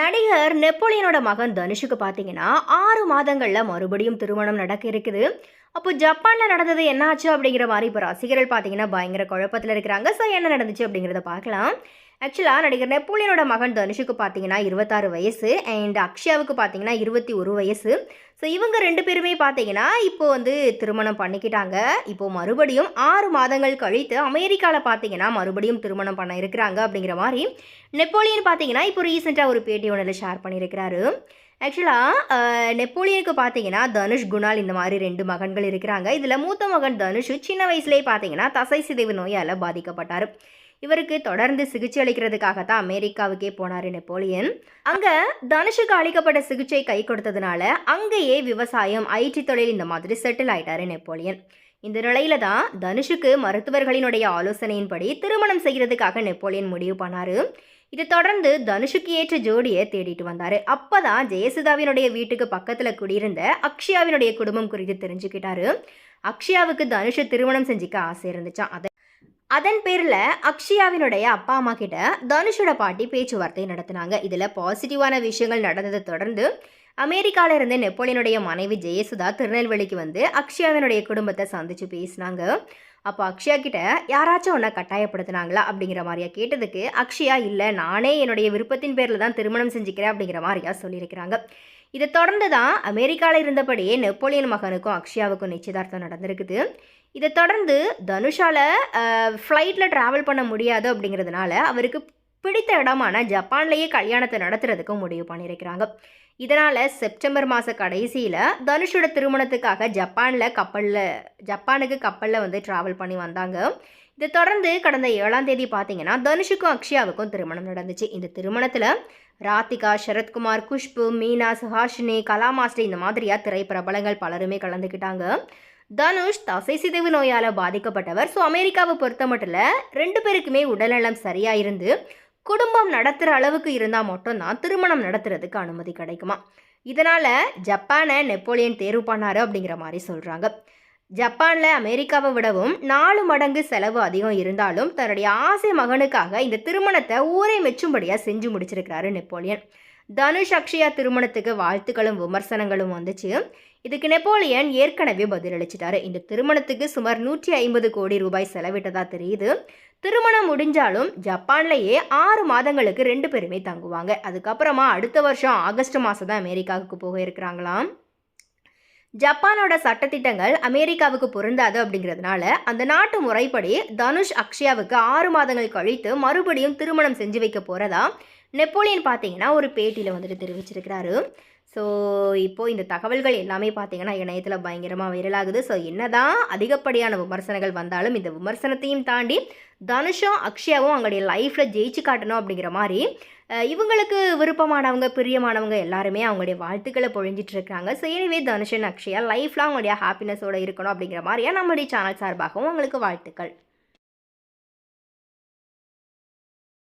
நடிகர் நெப்போலியனோட மகன் தனுஷுக்கு பார்த்தீங்கன்னா ஆறு மாதங்களில் மறுபடியும் திருமணம் நடக்க இருக்குது. அப்போ ஜப்பானில் நடந்தது என்னாச்சு அப்படிங்கிற மாதிரி இப்போ ரசிகர்கள் பார்த்தீங்கன்னா பயங்கர குழப்பத்தில் இருக்கிறாங்க. ஸோ என்ன நடந்துச்சு அப்படிங்கிறத பார்க்கலாம். ஆக்சுவலாக நடிகர் நெப்போலியனோட மகன் தனுஷுக்கு பார்த்தீங்கன்னா இருபத்தாறு வயசு அண்ட் அக்ஷயாவுக்கு பார்த்தீங்கன்னா இருபத்தி ஒரு வயசு. ஸோ இவங்க ரெண்டு பேருமே பார்த்தீங்கன்னா இப்போ வந்து திருமணம் பண்ணிக்கிட்டாங்க. இப்போ மறுபடியும் ஆறு மாதங்கள் கழித்து அமெரிக்காவில் பார்த்தீங்கன்னா மறுபடியும் திருமணம் பண்ண இருக்கிறாங்க அப்படிங்கிற மாதிரி நெப்போலியன் பார்த்தீங்கன்னா இப்போ ரீசெண்டாக ஒரு பேட்டி ஒன்றில் ஷேர் பண்ணியிருக்கிறாரு. ஆக்சுவலாக நெப்போலியனுக்கு பார்த்தீங்கன்னா தனுஷ் குணால் இந்த மாதிரி ரெண்டு மகன்கள் இருக்கிறாங்க. இதில் மூத்த மகன் தனுஷ் சின்ன வயசுலேயே பார்த்தீங்கன்னா தசை சிதைவு நோயால் பாதிக்கப்பட்டார். இவருக்கு தொடர்ந்து சிகிச்சை அளிக்கிறதுக்காக தான் அமெரிக்காவுக்கே போனார் நெப்போலியன். அங்கே தனுஷுக்கு அளிக்கப்பட்ட சிகிச்சை கை கொடுத்ததுனால அங்கேயே விவசாயம் ஐடி தொழில் இந்த மாதிரி செட்டில் ஆயிட்டாரு நெப்போலியன். இந்த நிலையில தான் தனுஷுக்கு மருத்துவர்களினுடைய ஆலோசனையின்படி திருமணம் செய்கிறதுக்காக நெப்போலியன் முடிவு பண்ணாரு. இதை தொடர்ந்து தனுஷுக்கு ஏற்ற ஜோடியை தேடிட்டு வந்தாரு. அப்பதான் ஜெயசுதாவினுடைய வீட்டுக்கு பக்கத்துல குடியிருந்த அக்ஷயாவினுடைய குடும்பம் குறித்து தெரிஞ்சுக்கிட்டாரு. அக்ஷயாவுக்கு தனுஷை திருமணம் செஞ்சுக்க ஆசை இருந்துச்சான் அதை அதன் பேரில் அக்ஷயாவினுடைய அப்பா அம்மா கிட்ட தனுஷோட பாட்டி பேச்சுவார்த்தை நடத்தினாங்க. இதில் பாசிட்டிவான விஷயங்கள் நடந்ததை தொடர்ந்து அமெரிக்காவில் இருந்து நெப்போலியனுடைய மனைவி ஜெயசுதா திருநெல்வேலிக்கு வந்து அக்ஷயாவினுடைய குடும்பத்தை சந்திச்சு பேசினாங்க. அப்போ அக்ஷயா கிட்ட யாராச்சும் ஒன்றை கட்டாயப்படுத்தினாங்களா அப்படிங்கிற மாதிரியா கேட்டதுக்கு அக்ஷயா இல்லை நானே என்னுடைய விருப்பத்தின் பேரில் தான் திருமணம் செஞ்சுக்கிறேன் அப்படிங்கிற மாதிரியா சொல்லியிருக்கிறாங்க. இதை தொடர்ந்து தான் அமெரிக்காவில் இருந்தபடியே நெப்போலியன் மகனுக்கும் அக்ஷயாவுக்கும் நிச்சயதார்த்தம் நடந்திருக்குது. இதை தொடர்ந்து தனுஷால் ஃப்ளைட்டில் ட்ராவல் பண்ண முடியாது அப்படிங்கிறதுனால அவருக்கு பிடித்த இடமான ஜப்பான்லேயே கல்யாணத்தை நடத்துறதுக்கு முடிவு பண்ணியிருக்கிறாங்க. இதனால் செப்டம்பர் மாத கடைசியில் தனுஷோட திருமணத்துக்காக ஜப்பானில் கப்பலில் ஜப்பானுக்கு கப்பலில் வந்து ட்ராவல் பண்ணி வந்தாங்க. இதை தொடர்ந்து கடந்த ஏழாம் தேதி பார்த்தீங்கன்னா தனுஷுக்கும் அக்ஷயாவுக்கும் திருமணம் நடந்துச்சு. இந்த திருமணத்தில் ராதிகா சரத்குமார் குஷ்பு மீனா சுஹாஷினி கலாமாஸ்டர் இந்த மாதிரியாக திரைப்பிரபலங்கள் பலருமே கலந்துக்கிட்டாங்க. தனுஷ் தசை சிதைவு நோயால் பாதிக்கப்பட்டவர். ஸோ அமெரிக்காவை பொறுத்த மட்டும் ரெண்டு பேருக்குமே உடல்நலம் சரியாக இருந்து குடும்பம் நடத்துகிற அளவுக்கு இருந்தால் மட்டும்தான் திருமணம் நடத்துறதுக்கு அனுமதி கிடைக்குமா? இதனால் ஜப்பானை நெப்போலியன் தேர்வு பண்ணார் அப்படிங்கிற மாதிரி சொல்கிறாங்க ஜப்பானில் அமெரிக்காவை விடவும் நாலு மடங்கு செலவு அதிகம் இருந்தாலும் தன்னுடைய ஆசை மகனுக்காக இந்த திருமணத்தை ஊரை மெச்சும்படியாக செஞ்சு முடிச்சிருக்கிறாரு நெப்போலியன். தனுஷ் அக்ஷயா திருமணத்துக்கு வாழ்த்துக்களும் விமர்சனங்களும் வந்துச்சு. இதுக்கு நெப்போலியன் ஏற்கனவே பதிலளிச்சிட்டாரு. இந்த திருமணத்துக்கு சுமார் நூற்றி ஐம்பது கோடி ரூபாய் செலவிட்டதா தெரியுது. திருமணம் முடிஞ்சாலும் ஜப்பான்லேயே ஆறு மாதங்களுக்கு ரெண்டு பேருமே தங்குவாங்க. அதுக்கப்புறமா அடுத்த வருஷம் ஆகஸ்ட் மாதம் தான் அமெரிக்காவுக்கு போக இருக்கிறாங்களாம். ஜப்பானோட சட்டத்திட்டங்கள் அமெரிக்காவுக்கு பொருந்தாது அப்படிங்கிறதுனால அந்த நாட்டு முறைப்படி தனுஷ் அக்ஷயாவுக்கு ஆறு மாதங்கள் கழித்து மறுபடியும் திருமணம் செஞ்சு வைக்க போகிறதா நெப்போலியன் பார்த்தீங்கன்னா ஒரு பேட்டியில் வந்துட்டு தெரிவிச்சிருக்கிறாரு. ஸோ இப்போது இந்த தகவல்கள் எல்லாமே பார்த்தீங்கன்னா இணையத்தில் பயங்கரமாக வைரலாகுது ஸோ என்னதான் அதிகப்படியான விமர்சனங்கள் வந்தாலும் இந்த விமர்சனத்தையும் தாண்டி தனுஷும் அக்ஷயாவும் அவங்களுடைய லைஃப்பில் ஜெயிச்சு காட்டணும் அப்படிங்கிற மாதிரி இவங்களுக்கு விருப்பமானவங்க பிரியமானவங்க எல்லாருமே அவங்களுடைய வாழ்த்துக்களை பொழிஞ்சிட்டு இருக்காங்க. ஸோ எனவே தனுஷன் அக்ஷயா லைஃப்லாம் அவங்களுடைய ஹாப்பினஸோடு இருக்கணும் அப்படிங்கிற மாதிரியா நம்மளுடைய சேனல் சார்பாகவும் அவங்களுக்கு வாழ்த்துக்கள்.